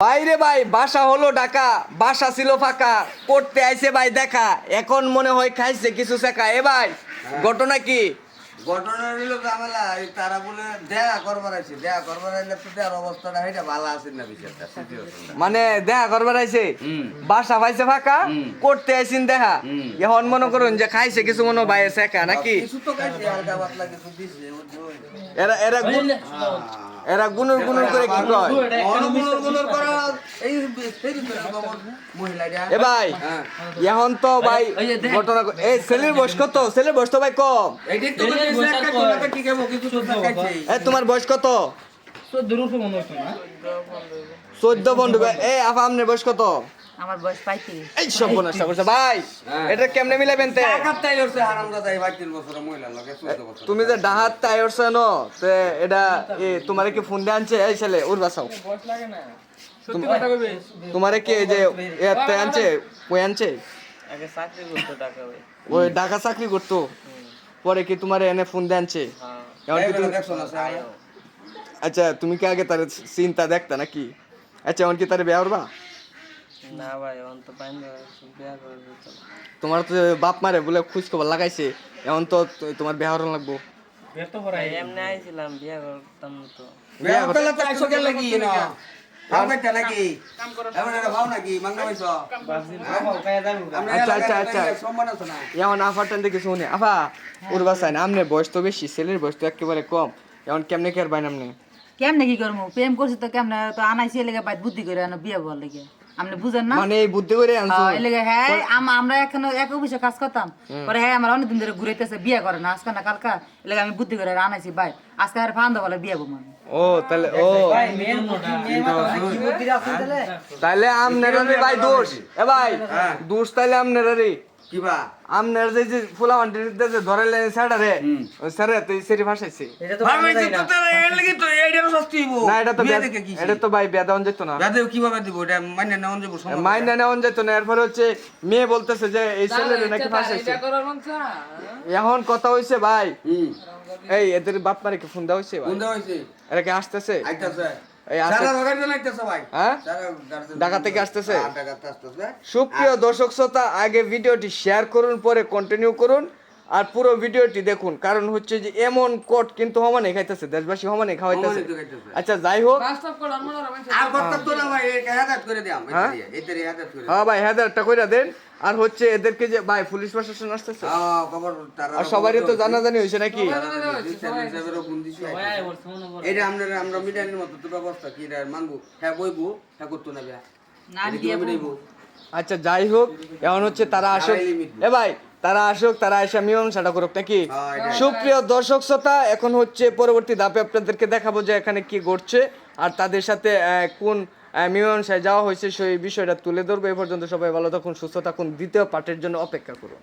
বাইরে ভাই বাসা হলো ঢাকা বাসা ছিল ফাঁকা করতে আইছে ভাই দেখা এখন মনে হয় খাইছে কিছু শেখা। এ ভাই ঘটনা কি? ঘটনা হইল ঝামেলা এই তারা বলে দেখা করবার আছে দেখা করবার আইলে তো দেওয়ার অবস্থাটা হইটা ভালো আছে না সিচুয়েশনটা মানে দেখা করবার আইছে বাসা পাইছে ফাঁকা করতে আইছেন দেখা। এখন মনে করুন যে খাইছে কিছু মনে হয় ভাই শেখা নাকি? কিছু তো খাইছে হালকা পাতলা কিছু দিছে এরা এরা এরা গুনুর গুনুর করে কি কয়? অনুগুণর গুণর করা এই সেই ভিতরে মহিলাটা এ ভাই হ্যাঁ। এখন তো ভাই ঘটনা এ এই ছেলের বয়স কত? ছেলের বয়স তো ভাই কম। এ তোমার বয়স কত? চোদ্দ বন্ধু এ আপনার বয়স কত? আমার বয়স পঁয়ত্রিশ। এই সব করছে ভাই হ্যাঁ। এটা কেমনে মিলাবেন তে টাকাটাই হচ্ছে হারামজাদা এই 32 বছরের মহিলা লাগে 14 বছর তুমি যে ডাহাত ন তে এটা এ তোমারে কি ফোন দিয়ে আনছে? এই ছেলে উর বাসাও। তোমারে কি এই যে এতে আনছে? কই আনছে? আগে চাকরি করতো টাকা ভাই। ওই ঢাকা চাকরি করতো? পরে কি তোমারে এনে ফোন দিয়ে আনছে? এখন কি তুমি- দেখছ আচ্ছা তুমি কি আগে তার চিন্তা দেখতা নাকি? আচ্ছা এখন কি তার বিয়া করবা? না ভাই এখন তো পাইন বিয়া করে তোমার তো বাপ মারে বলে খোঁজ খবর লাগাইছে এখন তো তোমার বিয়া হরণ লাগবো। এমনি আইছিলাম বিয়া করতাম তো। বিয়া তো আইসো কেন লাগি না? এমন আমনে বয়স তো বেশি ছেলের বয়স তো একেবারে কম। এখন কেমনে কেয়ার বাইন আমনে কেমনে কি করব? প্রেম করছি তো কেমনে? তো আনাইছি বাইর বুদ্ধি করে আনো বিয়ে বল লেগে। আপনি বুঝেন না? মানে বুদ্ধি করে আনছো। হ্যাঁ, এলাকা হ্যাঁ আমরা এখন এক অফিসে কাজ করতাম। পরে হ্যাঁ আমার অনেকদিন ধরে ঘুরাইতেছে বিয়ে করে না। আজকে না কালকা এলাকা আমি বুদ্ধি করে আনাইছি ভাই। আজকে আর ফান্দ বলে বিয়ে বো মানে ও তাহলে ও। তাহলে আমনেরারে ভাই দোষ। এ ভাই হ্যাঁ। দোষ তাহলে আমনেরারে। কিবা আমনের যে যে ফুলা মান্টির যে ধরাইলে স্যার রে স্যার তো সেরি ভাসাইছে। ভাবাইছি তো তারা এর লাগি তো এইটার শাস্তি হইবো। না এটা তো বিয়ে বিয়া- দেখে কি এটা তো ভাই বিয়া যেত না। রাতে কীভাবে দিব? এটা নেওয়া যাব সম্ভব মাইন্ডা নেওয়ান যেত না এরপরে হচ্ছে মেয়ে বলতেছে যে এই ছেলের নাকি ফাঁসাইছে এখন কথা হইছে ভাই। এই এদের বাপ মারে কি ফোন দেওয়া হইছে ভাই? কোন দেওয়া হইছে। এরা কি আসতেছে? আইতাছে। হ্যাঁ? ঢাকা থেকে আসতেছে? হ্যাঁ, ঢাকা থেকে আসতেছে। সুপ্রিয় দর্শক শ্রোতা আগে ভিডিওটি শেয়ার করুন পরে কন্টিনিউ করুন। আর পুরো ভিডিওটি দেখুন কারণ হচ্ছে যে এমন কোট কিন্তু হমানে খাইতেছে দেশবাসী হমানে খাওয়াইতেছে। আচ্ছা যাই হোক। আর কথা তো না ভাই এটা হেদাত করে দিয়াম হ্যাঁ? এদের হেদাত করে হ্যাঁ ভাই হাজারটা কইরা দেন। আর হচ্ছে এদেরকে যে ভাই পুলিশ প্রশাসন আসতেছে? খবর তারা আর সবারই তো জানাজানি হয়েছে নাকি? এটা আমরা আমরা মিডিয়ানের মতো তো ব্যবস্থা কি রে মানবো? হ্যাঁ বইবো? হ্যাঁ করতো না? আচ্ছা যাই হোক এখন হচ্ছে তারা আসুক। এ ভাই তারা আসুক তারা এসে মীমাংসাটা করুক নাকি? হ্যাঁ, সুপ্রিয় দর্শক শ্রোতা এখন হচ্ছে পরবর্তী ধাপে আপনাদেরকে দেখাবো যে এখানে কি ঘটছে আর তাদের সাথে আহ, কোন মীমাংসায় যাওয়া হয়েছে সেই বিষয়টা তুলে ধরবো। এ পর্যন্ত সবাই ভালো থাকুন সুস্থ থাকুন। দ্বিতীয় পার্টের জন্য অপেক্ষা করুন।